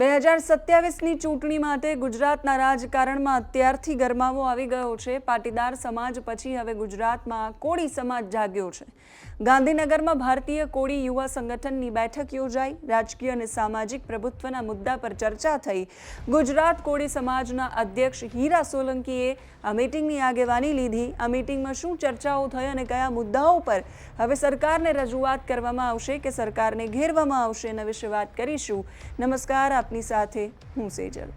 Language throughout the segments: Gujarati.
બે હજાર સત્યાવીસની ચૂંટણી માટે ગુજરાતના રાજકારણમાં અત્યારથી ગરમાવો આવી ગયો છે. પાટીદાર સમાજ પછી હવે ગુજરાતમાં કોળી સમાજ જાગ્યો છે. ગાંધીનગરમાં ભારતીય કોળી યુવા સંગઠનની બેઠક યોજાઈ. રાજકીય અને સામાજિક પ્રભુત્વના મુદ્દા પર ચર્ચા થઈ. ગુજરાત કોળી સમાજના અધ્યક્ષ હીરા સોલંકીએ આ મીટિંગની આગેવાની લીધી. આ મીટિંગમાં શું ચર્ચાઓ થઈ અને કયા મુદ્દાઓ પર હવે સરકારને રજૂઆત કરવામાં આવશે કે સરકારને ઘેરવામાં આવશે એના વિશે વાત કરીશું. નમસ્કાર આપની સાથે હું સેજલ.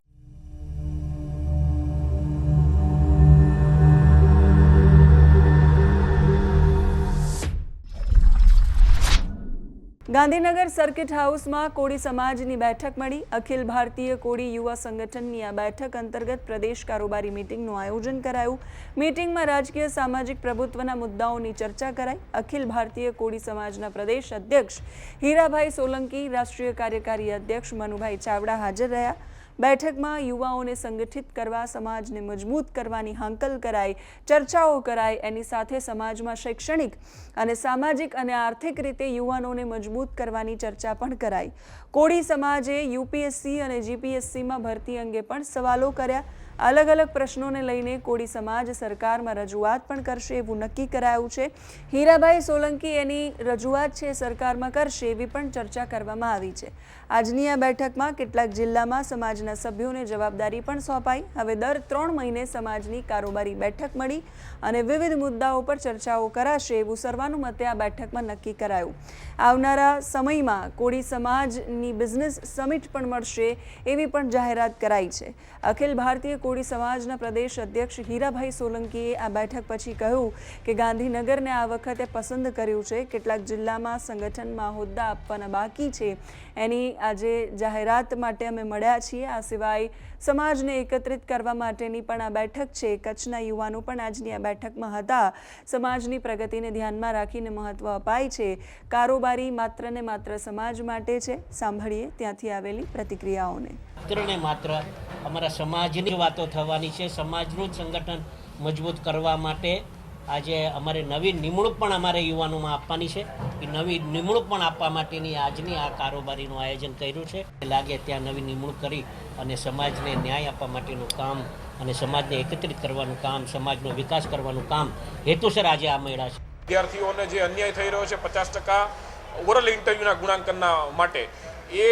ગાંધીનગર સર્કિટ હાઉસમાં કોળી સમાજની બેઠક મળી. અખિલ ભારતીય કોળી યુવા સંગઠનની આ બેઠક અંતર્ગત પ્રદેશ કારોબારી મીટિંગનું આયોજન કરાયું. મિટિંગમાં રાજકીય સામાજિક પ્રભુત્વના મુદ્દાઓની ચર્ચા કરાઈ. અખિલ ભારતીય કોળી સમાજના પ્રદેશ અધ્યક્ષ હીરાભાઈ સોલંકી, રાષ્ટ્રીય કાર્યકારી અધ્યક્ષ મનુભાઈ ચાવડા હાજર રહ્યા. બેઠકમાં યુવાઓને સંગઠિત કરવા, સમાજને મજબૂત કરવાની હાંકલ કરાઈ, ચર્ચાઓ કરાઈ. એની સાથે સમાજમાં શૈક્ષણિક અને સામાજિક અને આર્થિક રીતે યુવાનોને મજબૂત કરવાની ચર્ચા પણ કરાઈ. કોળી સમાજે યુપીએસસી અને જીપીએસસીમાં ભરતી અંગે પણ સવાલો કર્યા. અલગ અલગ પ્રશ્નોને લઈને કોળી સમાજ સરકારમાં રજૂઆત પણ કરશે એવું નક્કી કરાયું છે. હીરાભાઈ સોલંકી એની રજૂઆત છે સરકારમાં કરશે એવી પણ ચર્ચા કરવામાં આવી છે. આજની આ બેઠકમાં કેટલાક જિલ્લામાં સમાજના સભ્યોને જવાબદારી પણ સોંપાઈ. હવે દર ત્રણ મહિને સમાજની કારોબારી બેઠક મળી અને વિવિધ મુદ્દાઓ પર ચર્ચાઓ કરાશે એવું સર્વાનુમતે આ બેઠકમાં નક્કી કરાયું. આવનારા સમયમાં કોળી સમાજની બિઝનેસ સમિટ પણ મળશે એવી પણ જાહેરાત કરાઈ છે. અખિલ ભારતીય કોળી સમાજના પ્રદેશ અધ્યક્ષ હીરાભાઈ સોલંકીએ આ બેઠક પછી કહ્યું કે ગાંધીનગરને આ વખતે પસંદ કર્યું છે. કેટલાક જિલ્લામાં સંગઠનમાં હોદ્દા આપવાના બાકી છે. એની આજે જાહેરાત માટે અમે મળ્યા છીએ. આ સિવાય સમાજને એકત્રિત કરવા માટેની પણ આ બેઠક છે. કચ્છના યુવાનો પણ આજની આ બેઠકમાં હતા. સમાજની પ્રગતિને ધ્યાનમાં રાખીને મહત્વ અપાય છે. કારોબારી માત્ર ને માત્ર સમાજ માટે છે. સાંભળીએ ત્યાંથી આવેલી પ્રતિક્રિયાઓને. માત્ર અમારા સમાજની વાતો થવાની છે. સમાજનું જ સંગઠન મજબૂત કરવા માટે આજે અમારે નવી નિમણૂક પણ અમારે યુવાનોમાં આપવાની છે. એ નવી નિમણૂક પણ આપવા માટેની આજની આ કારોબારીનું આયોજન કર્યું છે. લાગે ત્યાં નવી નિમણૂક કરી અને સમાજને ન્યાય આપવા માટેનું કામ અને સમાજને એકત્રિત કરવાનું કામ, સમાજનો વિકાસ કરવાનું કામ હેતુસર આજે આ મળ્યા છે. વિદ્યાર્થીઓને જે અન્યાય થઈ રહ્યો છે પચાસ ટકા ઓરલ ઇન્ટરવ્યુના ગુણાંકનના માટે એ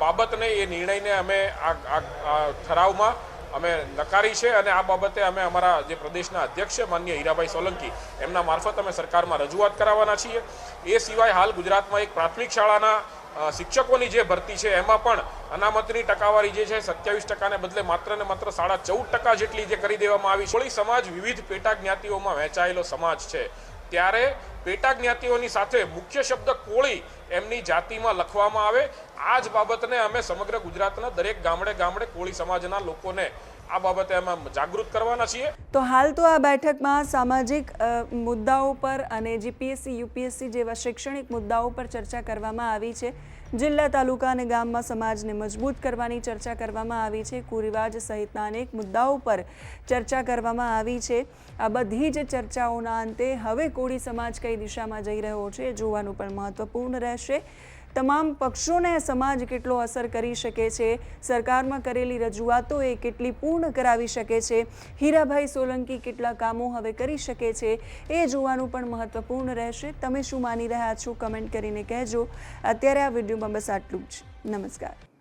બાબતને, એ નિર્ણયને અમે આ ઠરાવમાં અમે નકારી છે અને આ બાબતે અમે અમારા જે પ્રદેશના અધ્યક્ષ છે માનનીય હીરાભાઈ સોલંકી, એમના મારફત અમે સરકારમાં રજૂઆત કરાવવાના છીએ. એ સિવાય હાલ ગુજરાતમાં એક પ્રાથમિક શાળાના શિક્ષકોની જે ભરતી છે, એમાં પણ અનામતની ટકાવારી જે છે, સત્યાવીસ ટકાને બદલે માત્ર ને માત્ર સાડા ચૌદ ટકા જેટલી જે કરી દેવામાં આવી છે. સમાજ વિવિધ પેટા જ્ઞાતિઓમાં વહેંચાયેલો સમાજ છે. ત્યારે પેટા જ્ઞાતિઓની સાથે મુખ્ય શબ્દ કોળી એમની જાતિમાં લખવામાં આવે. આ જ બાબતને અમે સમગ્ર ગુજરાતના દરેક ગામડે ગામડે કોળી સમાજના લોકોને આ બાબતે અમે જાગૃત કરવાના છીએ. તો હાલ તો આ બેઠકમાં સામાજિક મુદ્દાઓ પર અને જીપીએસસી યુપીએસસી જેવા શૈક્ષણિક મુદ્દાઓ પર ચર્ચા કરવામાં આવી છે. જિલ્લા, તાલુકા અને ગામમાં સમાજને મજબૂત કરવાની ચર્ચા કરવામાં આવી છે. કુરિવાજ સહિતના અનેક મુદ્દાઓ પર ચર્ચા કરવામાં આવી છે. આ બધી જ ચર્ચાઓના અંતે હવે કોળી સમાજ કઈ દિશામાં જઈ રહ્યો છે જોવાનું પણ મહત્વપૂર્ણ રહેશે. તમામ પક્ષોને સમાજ કેટલો અસર કરી શકે છે? સરકારમાં કરેલી રજૂઆતો એ કેટલી પૂર્ણ કરાવી શકે છે? હીરાભાઈ સોલંકી કેટલા કામો હવે કરી શકે છે? એ જોવાનું પણ મહત્વપૂર્ણ રહેશે. તમે શું માની રહ્યા છો? કમેન્ટ કરીને કહેજો. અત્યારે આ વિડીયોમાં બસ આટલું જ. નમસ્કાર.